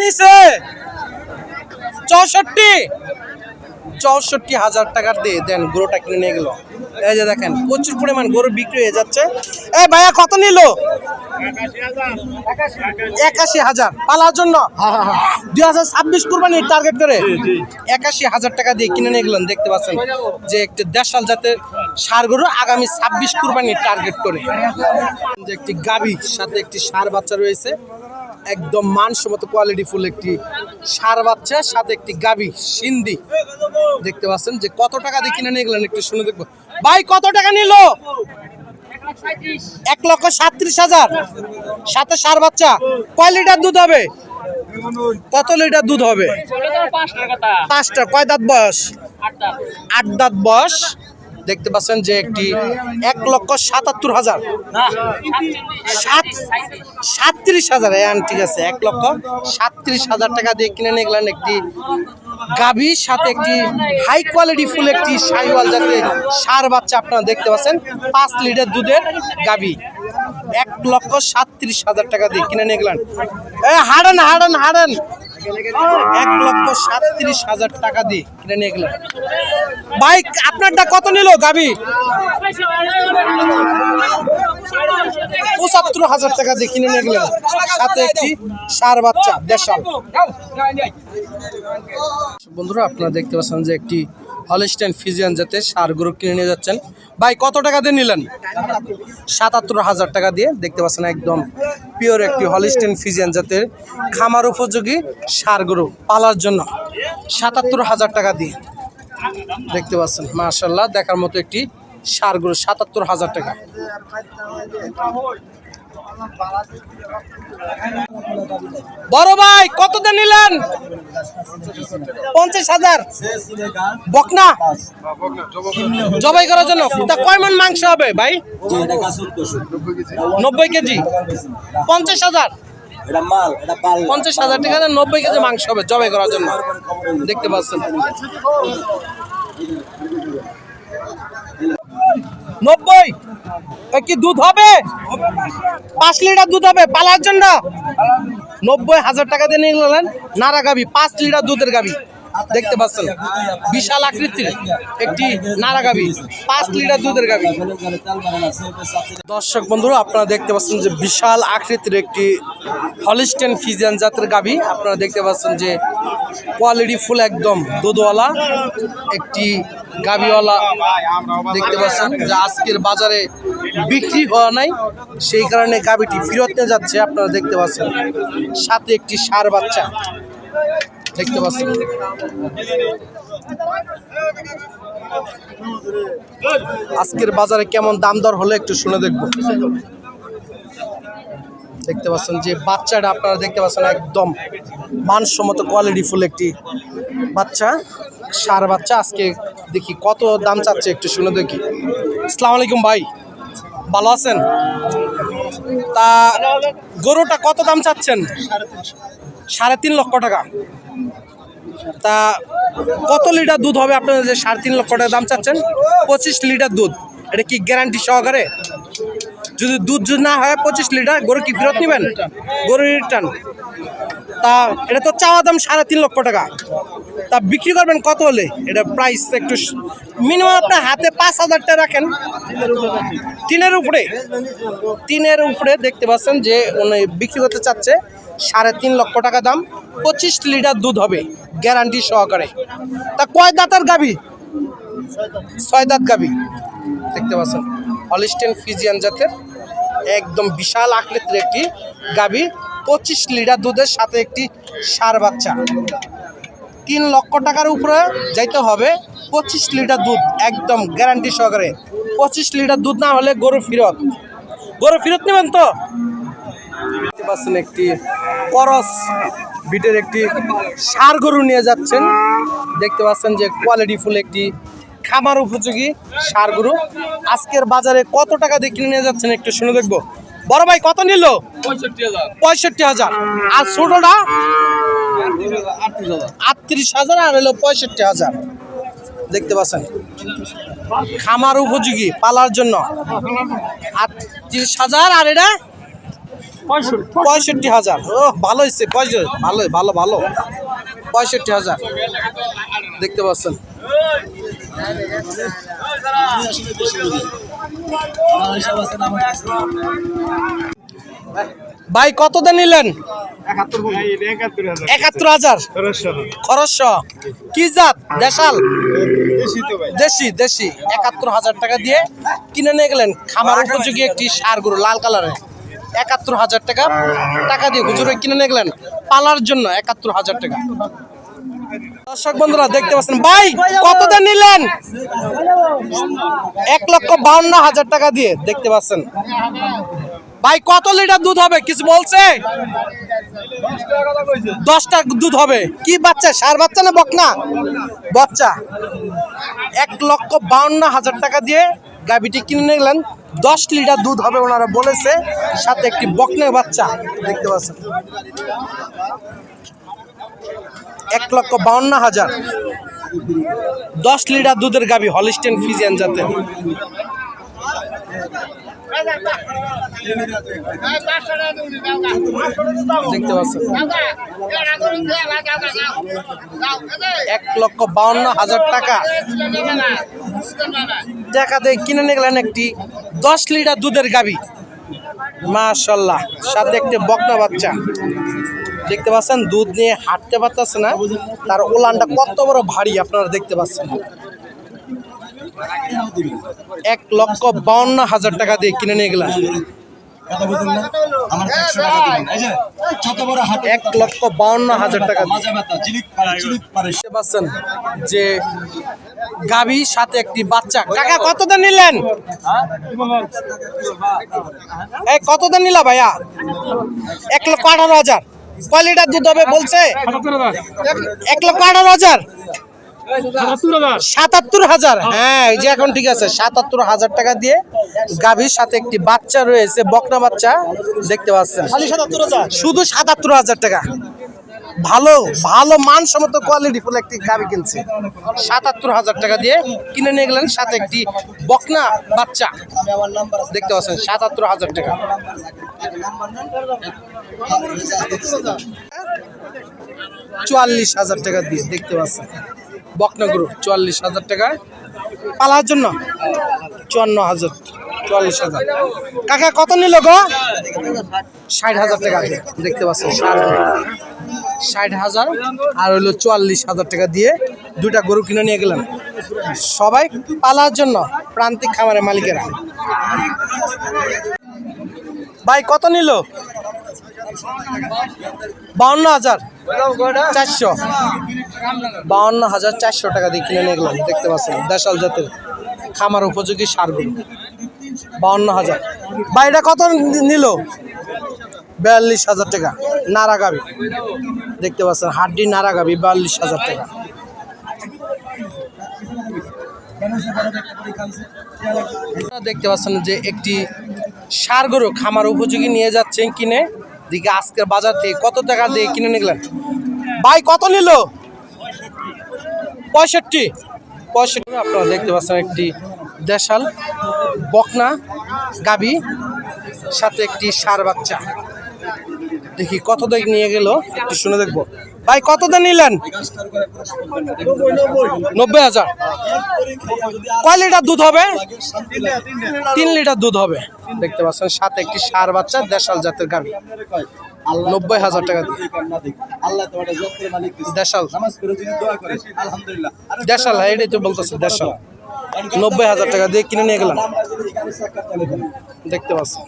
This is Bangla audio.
নিছে। চৌষট্টি। চৌষট্টি হাজার টাকার দিয়ে দেন, গরুটা কিনে নিয়ে গেল। এই যে দেখেন, প্রচুর পরিমাণ গরু বিক্রি হয়ে যাচ্ছে। এই ভাইয়া, কত নিল? একাশি হাজার। পালার জন্য? দুই হাজার ছাব্বিশ কুরবানির টার্গেট করে। একাশি হাজার টাকা দিয়ে কিনে নিয়ে গেলেন, দেখতে পাচ্ছেন যে একটি দেশাল জাতের সার গরু আগামী ছাব্বিশ কুরবানির টার্গেট করে। যে একটি গাভী, সাথে একটি সার বাচ্চা রয়েছে। একদম মানসম্মত কোয়ালিটি ফুল একটি সার বাচ্চা সাথে একটি গাভী সিন্ধি। দেখতে পাচ্ছেন যে কত টাকা দিয়ে কিনে নিয়ে গেলেন একটু শুনে দেখব। ভাই কত টাকা নিল? এক লক্ষ সাতত্রিশ হাজার। সাথে সার বাচ্চা। কয় লিটার দুধ হবে? কত লিটার দুধ হবে? পাঁচটা। কয় দাঁত বয়স? আট দাঁত বয়স। দেখতে পাচ্ছেন যে একটি এক লক্ষ সাতাত্তর হাজার। সাত সাতত্রিশ হাজার হ্যাঁ ঠিক আছে, এক লক্ষ সাতত্রিশ হাজার টাকা দিয়ে কিনে নিয়ে গেলেন একটি গাভীর সাথে একটি হাই কোয়ালিটি ফুল, একটি সাইওয়াল যাতে সার বাচ্চা আপনারা দেখতে পাচ্ছেন, পাঁচ লিটার দুধের গাভী। এক লক্ষ সাতত্রিশ হাজার টাকা দিয়ে কিনে নিয়ে গেলেন। এ, হাড়েন হাড়েন হাড়েন। এক লক্ষ সাতত্রিশ হাজার টাকা দিয়ে কিনে নিয়ে গেলেন। বাইক, আপনারটা কত নিল গাবি পঁচাত্তর হাজার টাকা দিয়ে কিনে নিয়ে গেলেন। সাথে একটি সার বাচ্চা, দেশাল। বন্ধুরা, আপনারা দেখতে পাচ্ছেন যে একটি হলিস্টাইন ফিজিয়ান যাতে সার গরু কিনে নিয়ে যাচ্ছেন। ভাই, কত টাকা দিয়ে নিলেন? সাতাত্তর হাজার টাকা দিয়ে দেখতে পাচ্ছেন একদম পিওর একটি হলিস্টাইন ফিজিয়ান জাতের খামার উপযোগী সার গরু পালার জন্য। সাতাত্তর হাজার টাকা দিয়ে দেখতে পাচ্ছেন মার্শাল্লাহ দেখার মতো একটি সার গরু, সাতাত্তর হাজার টাকা। বড় ভাই, কত দিয়ে নিলেন? পঞ্চাশ হাজার। বকনা? জবাই করার জন্য? তা কয় মন মাংস হবে ভাই? নব্বই কেজি। পঞ্চাশ হাজার। পঞ্চাশ হাজার টাকা নব্বই কেজি মাংস হবে জবাই করার জন্য। দেখতে পাচ্ছেন। নব্বই। কি দুধ হবে? পাঁচ লিটার দুধ হবে, পালার জন্য? নব্বই হাজার টাকা দিয়ে নিয়ে গেলেন নারা গাবি পাঁচ লিটার দুধের গাবি দেখতে পাচ্ছেন, বিশাল আকৃতির একটি নারা গাবি পাঁচ লিটার দুধের গাবি। দর্শক বন্ধুরা, আপনারা দেখতে পাচ্ছেন যে বিশাল আকৃতির একটি হলিস্টেন ফিজিয়ান জাতের গাভী আপনারা দেখতে পাচ্ছেন যে কোয়ালিটি ফুল একদম দুধওয়ালা একটি গাভীওয়ালা দেখতে পাচ্ছেন, যে আজকের বাজারে বিক্রি হওয়া নাই। সেই কারণে গাভীটি ফেরত যাচ্ছে, আপনারা দেখতে পাচ্ছেন। সাথে একটি সার বাচ্চা। দেখতে পাচ্ছেন আজকের বাজারে কেমন দাম দর হলে একটু শুনে দেখব। দেখতে পাচ্ছেন যে বাচ্চাটা আপনারা দেখতে পাচ্ছেন একদম মানসম্মত কোয়ালিটি ফুল একটি বাচ্চা, সার বাচ্চা। আজকে দেখি কত দাম চাচ্ছে একটু শুনে দেখি। আসসালামু আলাইকুম ভাই, ভালো আছেন? তা গরুটা কত দাম চাচ্ছেন? সাড়ে তিন লক্ষ টাকা। তা কত লিটার দুধ হবে আপনাদের যে সাড়ে তিন লক্ষ টাকা দাম চাচ্ছেন? পঁচিশ লিটার দুধ। এটা কি গ্যারান্টি সহকারে? যদি দুধ যদি না হয় পঁচিশ লিটার, গরু কি ফেরত নেবেন? গরু রিটার্ন তা এটা তো চাওয়া দাম সাড়ে তিন লক্ষ টাকা। তা বিক্রি করবেন কত হলে? এটা প্রাইস একটু মিনিমাম আপনার হাতে পাঁচ হাজারটা রাখেন। টিনের উপরে। টিনের উপরে দেখতে পাচ্ছেন যে উনি বিক্রি করতে চাচ্ছে সাড়ে তিন লক্ষ টাকা দাম। পঁচিশ লিটার দুধ হবে গ্যারান্টি সহকারে। তা কয় দাঁতার গাবি ছয় দাঁত গাবি দেখতে পাচ্ছেন হলিস্টেন ফিজিয়ান জাতের একদম বিশাল আকৃতির একটি গাবি পঁচিশ লিটার দুধের সাথে একটি সার বাচ্চা। তিন লক্ষ টাকার উপরে যাইতে হবে। পঁচিশ লিটার দুধ একদম গ্যারান্টি সহকারে। পঁচিশ লিটার দুধ না হলে গরু ফিরত। গরু ফেরত নেবেন তো? দেখতে পাচ্ছেন একটি করস বিটের একটি সার গরু নিয়ে যাচ্ছেন। দেখতে পাচ্ছেন যে কোয়ালিটি ফুল একটি খামার উপযোগী সার গরু। আজকের বাজারে কত টাকা দিয়ে কিনে নিয়ে যাচ্ছেন একটু শুনে দেখব। বড় ভাই কত নিল? পঁয়ষট্টি হাজার। আর ছোটটা? আটত্রিশ হাজার আর হলো পঁয়ষট্টি হাজার। দেখতে পাচ্ছেন। খামার উপযোগী পালার জন্য। আটত্রিশ হাজার আর এটা পঁয়ষট্টি হাজার। ও ভালো হয়েছে পঁয়ষট্টি ভালো ভালো ভালো। পঁয়ষট্টি হাজার। দেখতে পাচ্ছেন। ভাই কত দেন নিলেন? একাত্তর হাজার। খরচ কি জাত? দেশাল? দেশি দেশি একাত্তর হাজার টাকা দিয়ে কিনে নিয়ে গেলেন খামার উপযোগী একটি সার গরু, লাল কালারের। একাত্তর হাজার টাকা টাকা দিয়ে হুজুরে কিনে নিয়ে গেলেন। পালার জন্য একাত্তর হাজার টাকা। দর্শক বন্ধুরা, দেখতে পাচ্ছেন, ভাই কত দিয়ে নিলেন? এক লক্ষ বাউন্ন হাজার টাকা দিয়ে, দেখতে পাচ্ছেন। ভাই, কত লিটার দুধ হবে? কিছু বলছে? দশটা দুধ হবে। কি বাচ্চা? সার বাচ্চা না বকনা? বাচ্চা। এক লক্ষ বাউন্ন হাজার টাকা দিয়ে গাভীটি কিনে নিলেন দশ লিটার দুধ হবে ওনারা বলেছে। সাথে একটি বকনের বাচ্চা দেখতে পাচ্ছেন। এক লক্ষ বাউন্ন হাজার। দশ লিটার দুধের গাভি হলিস্টেন ফিজিয়ান জাতের। এক লক্ষ বাউন্ন হাজার টাকা। টাকা দিয়ে কিনে নিয়ে গেলেন একটি দশ লিটার দুধের গাভি। মাশাল্লাহ, সাথে একটি বকনা বাচ্চা। দেখতে পাচ্ছেন, দুধ নিয়ে হাঁটতে পারতেছে না। তার ওলানটা কত বড় ভারী আপনারা দেখতে পাচ্ছেন। এক লক্ষ বাউন্ন হাজার টাকা দিয়ে কিনে নিয়ে হাট এক লক্ষ বাউন্ন হাজার টাকা দিয়ে। মাজা ব্যথা চিলিক পারে চিলিক পারে। দেখতে পাচ্ছেন যে গাভী সাথে একটি বাচ্চা। কাকা কত দাম নিলেন? এই কত দাম নিলা ভাইয়া? এক লক্ষ আঠারো হাজার। কয় লিটার দুধ হবে বলছে? এক লক্ষ আঠারো হাজার। সাতাত্তর হাজার। হ্যাঁ। এই যে এখন ঠিক আছে সাতাত্তর হাজার টাকা দিয়ে গাভীর সাথে একটি বাচ্চা রয়েছে বকনা বাচ্চা দেখতে পাচ্ছেন। শুধু সাতাত্তর হাজার টাকা। ভালো ভালো মানসম্মত কোয়ালিটি ফুল একটি গাভী কিনছে। সাতাত্তর হাজার টাকা দিয়ে কিনে নিয়ে গেলেন সাথে একটি বকনা বাচ্চা। আমি আমার নাম্বার আছে দেখতে পাচ্ছেন সাতাত্তর হাজার টাকা। চুয়াল্লিশ হাজার টাকা দিয়ে দেখতে পাচ্ছেন। বকনা গরু চুয়াল্লিশ হাজার টাকায় পালার জন্য? চুয়ান্ন হাজার, চুয়াল্লিশ হাজার। কাকা, কত নিল গো? ষাট হাজার টাকা দেখতে পাচ্ছেন, ষাট হাজার। আর হইল চুয়াল্লিশ হাজার টাকা দিয়ে দুইটা গরু কিনে নিয়ে গেলেন। সবাই পালার জন্য, প্রান্তিক খামারের মালিকেরা। ভাই, কত নিল? বাউন্ন হাজার, চারশো। বাউন্ন হাজার চারশো টাকা দিয়ে কিনে নিয়ে গেলাম, দেখতে পাচ্ছেন, দেশাল জাতের খামার উপযোগী সারগুলো বাউন্ন হাজার। বা এটা কত নিল? বিয়াল্লিশ হাজার টাকা, নারা গাবি। দেখতে পাচ্ছেন, হাড্ডি নারা গাবি, বিয়াল্লিশ হাজার টাকা। দেখতে পাচ্ছেন যে একটি সার গরু খামার উপযোগী নিয়ে যাচ্ছেন কিনে। দিকে আজকের বাজার থেকে কত টাকা দিয়ে কিনে নিলেন? ভাই, কত নিল? পঁয়ষট্টি। পঁয়ষট্টি। আপনারা দেখতে পাচ্ছেন একটি দেশাল, বকনা গাবি সাথে একটি সার বাচ্চা। দেখি কত দিক নিয়ে গেল, একটু শুনে দেখব। ভাই কত দিয়ে নিলেন? নব্বই হাজার। কয় লিটার দুধ হবে? তিন লিটার দুধ হবে। দেখতে পাচ্ছেন, সাথে একটি সার বাচ্চা, দেশাল জাতের গাবি নব্বই হাজার টাকা দিয়ে। দেশাল। দেশাল হ্যাঁ এটাই তো বলতেছে, দেশাল। নব্বই হাজার টাকা দিয়ে কিনে নিয়ে গেলাম। দেখতে পাচ্ছেন।